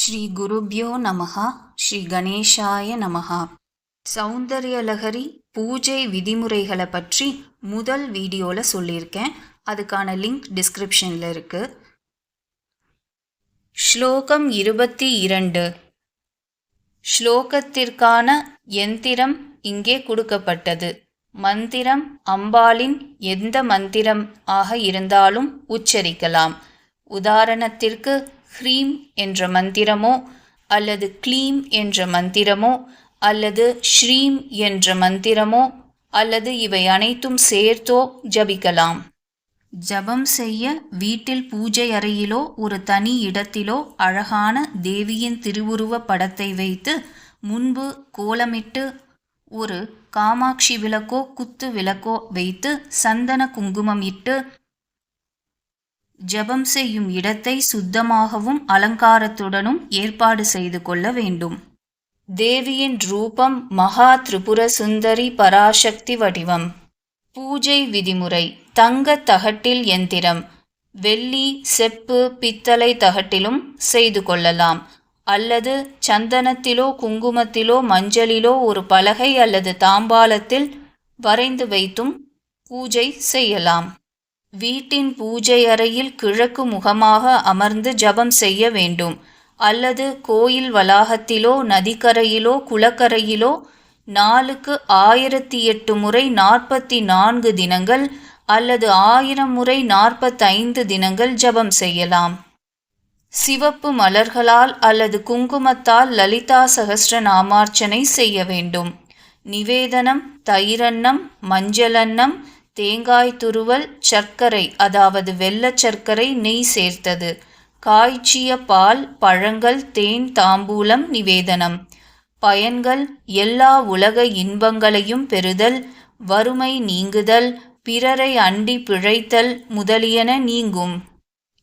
ஸ்ரீ குருப்யோ நமகா ஸ்ரீ கணேஷாய நமகா சௌந்தர்யலகரி பூஜை விதிமுறைகளை பற்றி முதல் வீடியோவில் சொல்லியிருக்கேன். அதுக்கான லிங்க் டிஸ்கிரிப்ஷனில் இருக்குது ஸ்லோகம் இருபத்தி இரண்டு. ஸ்லோகத்திற்கான எந்திரம் இங்கே கொடுக்கப்பட்டது. மந்திரம் அம்பாளின் எந்த மந்திரம் ஆக இருந்தாலும் உச்சரிக்கலாம். உதாரணத்திற்கு ஹ்ரீம் என்ற மந்திரமோ அல்லது க்ளீம் என்ற மந்திரமோ அல்லது ஸ்ரீம் என்ற மந்திரமோ அல்லது இவை அனைத்தும் சேர்த்தோ ஜபிக்கலாம். ஜபம் செய்ய வீட்டில் பூஜை அறையிலோ ஒரு தனி இடத்திலோ அழகான தேவியின் திருவுருவ படத்தை வைத்து முன்பு கோலமிட்டு ஒரு காமாட்சி விளக்கோ குத்து விளக்கோ வைத்து சந்தன குங்குமம் இட்டு ஜபம் செய்யும் இடத்தை சுத்தமாகவும் அலங்காரத்துடனும் ஏற்பாடு செய்து கொள்ள வேண்டும். தேவியின் ரூபம் மகா திரிபுர சுந்தரி பராசக்தி வடிவம். பூஜை விதிமுறை. தங்க தகட்டில் எந்திரம். வெள்ளி செப்பு பித்தளை தகட்டிலும் செய்து கொள்ளலாம். அல்லது சந்தனத்திலோ குங்குமத்திலோ மஞ்சளிலோ ஒரு பலகை அல்லது தாம்பாலத்தில் வரைந்து வைத்தும் பூஜை செய்யலாம். வீட்டின் பூஜை அறையில் கிழக்கு முகமாக அமர்ந்து ஜபம் செய்ய வேண்டும். அல்லது கோயில் வளாகத்திலோ நதிக்கரையிலோ குளக்கரையிலோ நாளுக்கு ஆயிரத்தி எட்டு முறை நாற்பத்தி நான்கு தினங்கள் அல்லது ஆயிரம் முறை நாற்பத்தைந்து தினங்கள் ஜபம் செய்யலாம். சிவப்பு மலர்களால் அல்லது குங்குமத்தால் லலிதா சகஸ்ர நாமார்ச்சனை செய்ய வேண்டும். நிவேதனம் தயிரன்னம் மஞ்சளன்னம் தேங்காய் துருவல் சர்க்கரை அதாவது வெள்ளச் சர்க்கரை நெய் சேர்த்தது. காய்ச்சிய பால் பழங்கள் தேன் தாம்பூலம் நிவேதனம். பயன்கள் எல்லா உலக இன்பங்களையும் பெறுதல் வறுமை நீங்குதல் பிறரை அண்டி பிழைத்தல் முதலியன நீங்கும்.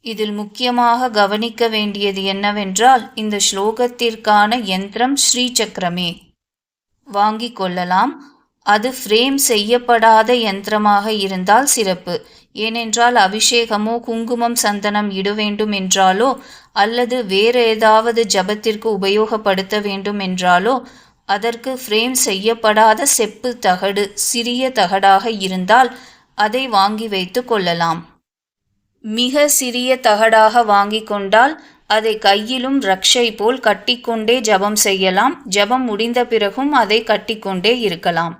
இதில் முக்கியமாக கவனிக்க வேண்டியது என்னவென்றால் இந்த ஸ்லோகத்திற்கான யந்திரம் ஸ்ரீசக்கரமே. வாங்கிக் கொள்ளலாம். அது ஃப்ரேம் செய்யப்படாத யந்திரமாக இருந்தால் சிறப்பு. ஏனென்றால் அபிஷேகமோ குங்குமம் சந்தனம் இட வேண்டும் என்றாலோ அல்லது வேறு ஏதாவது ஜபத்திற்கு உபயோகப்படுத்த வேண்டும் என்றாலோ அதற்கு ஃப்ரேம் செய்யப்படாத செப்பு தகடு சிறிய தகடாக இருந்தால் அதை வாங்கி வைத்து கொள்ளலாம். மிக சிறிய தகடாக வாங்கி கொண்டால் அதை கையிலும் ரக்ஷை போல் கட்டிக்கொண்டே ஜபம் செய்யலாம். ஜபம் முடிந்த பிறகும் அதை கட்டிக்கொண்டே இருக்கலாம்.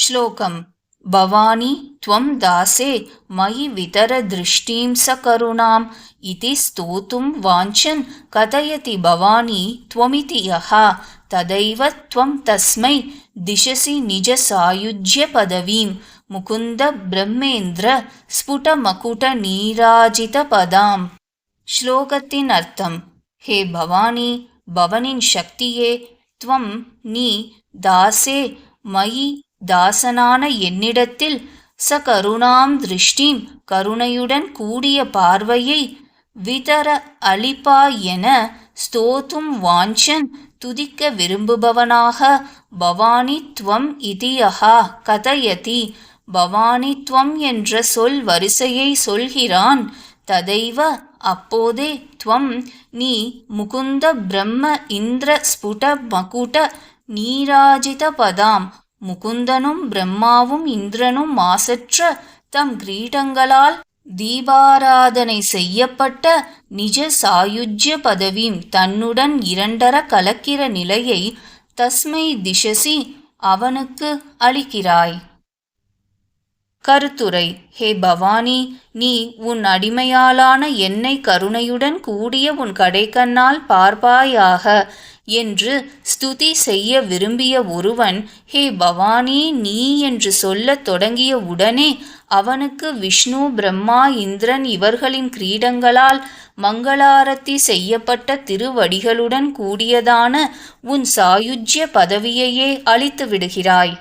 श्लोकम् भवानि त्वं दासे मयि वितरदृष्टिं सकरुणाम् इति स्तोतुं वाञ्छन् कथयति भवानी त्वमिति यः तदैव त्वं तस्मै दिशसि निजसायुज्यपदवीं मुकुन्दब्रह्मेन्द्र ஸ்புடமகுடநீராஜிதபதாம் ஸ்லோகத்தின் அர்த்தம் ஹே பவானி பவனின் சக்தியே துவம் நீ தாசே மயி தாசனான என்னிடத்தில் ச கருணாம் திருஷ்டிம் கருணையுடன் கூடிய பார்வையை விதர அளிப்பா என ஸ்தோத்தும் வாஞ்சன் துதிக்க விரும்புபவனாக பவானித்வம் இதியஹா கதயதி. பவானித்வம் என்ற சொல் வரிசையை சொல்கிறான். ததைவ அப்போதே துவம் நீ முகுந்த பிரம்ம இந்திர ஸ்புட மகுட நீராஜித பதாம். முகுந்தனும் பிரம்மாவும் இந்திரனும் மாசற்ற தம் கிரீடங்களால் தீபாராதனை செய்யப்பட்ட நிஜ சாயுஜ்ய பதவியும் தன்னுடன் இரண்டர கலக்கிற நிலையை தஸ்மை திசசி அவனுக்கு அளிக்கிறாய். கருத்துரை ஹே பவானி நீ உன் அடிமையாலான என்னை கருணையுடன் கூடிய உன் கடைக்கண்ணால் பார்ப்பாயாக என்று ஸ்துதி செய்ய விரும்பிய ஒருவன் ஹே பவானி நீ என்று சொல்லத் தொடங்கிய உடனே அவனுக்கு விஷ்ணு பிரம்மா இந்திரன் இவர்களின் கிரீடங்களால் மங்களாரத்தி செய்யப்பட்ட திருவடிகளுடன் கூடியதான உன் சாயுஜ்ய பதவியையே அளித்து விடுகிறாய்